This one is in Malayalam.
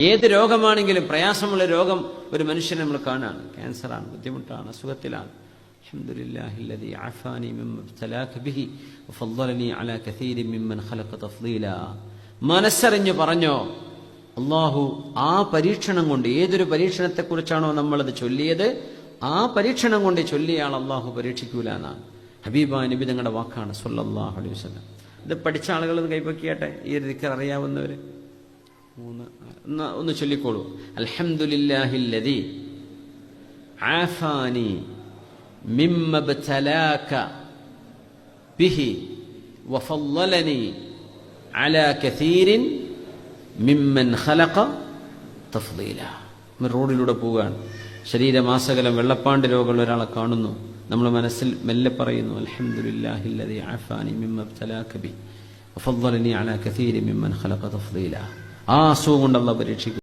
ഏത് രോഗമാണെങ്കിലും പ്രയാസമുള്ള രോഗം ഒരു മനുഷ്യനെ നമ്മൾ കാണാണ് ക്യാൻസറാണ് ബുദ്ധിമുട്ടാണ് അസുഖത്തിലാണ് الحمد لله الذي عافاني مما ابتلاك به وفضلني على كثير ممن خلق تفضيلا മനസ്സറിഞ്ഞു പറഞ്ഞോ അള്ളാഹു ആ പരീക്ഷണം കൊണ്ട് ഏതൊരു പരീക്ഷണത്തെക്കുറിച്ചാണോ നമ്മളത് ചൊല്ലിയത് ആ പരീക്ഷണം കൊണ്ട് ചൊല്ലിയാൾ അള്ളാഹു പരീക്ഷിക്കൂല എന്നാണ് ഹബീബ നബി തങ്ങളുടെ വാക്കാണ് സല്ലല്ലാഹു അലൈഹി വസല്ലം ഇത് പഠിച്ച ആളുകൾ ഒന്ന് കൈപ്പക്കിയാട്ടെ ഈ ഒരു ദിക്കർ അറിയാവുന്നവര് മൂന്ന് ഒന്ന് ചൊല്ലിക്കോളൂ. അൽഹംദുലില്ലാഹില്ലതി ആഫാനി മിമ്മബ്തലാക ബിഹി വഫല്ലലനി അലാ കസീരിൻ മിമ്മൻ ഖലഖ തഫ്ദീല. റോഡിലൂടെ പോവുകയാണ്. ശരീരമാസകലം വെള്ളപ്പാണ്ട് രോഗമുള്ള ഒരാളെ കാണുന്നു. നമ്മൾ മനസ്സിൽ മെല്ലെ പറയുന്നു അൽഹംദുലില്ലാഹില്ലതി ആഫാനി മിമ്മബ്തലാക ബിഹി وفضلني على كثير ممن خلق تفضيلا ആ അസുഖം കൊണ്ട് പരീക്ഷിക്കും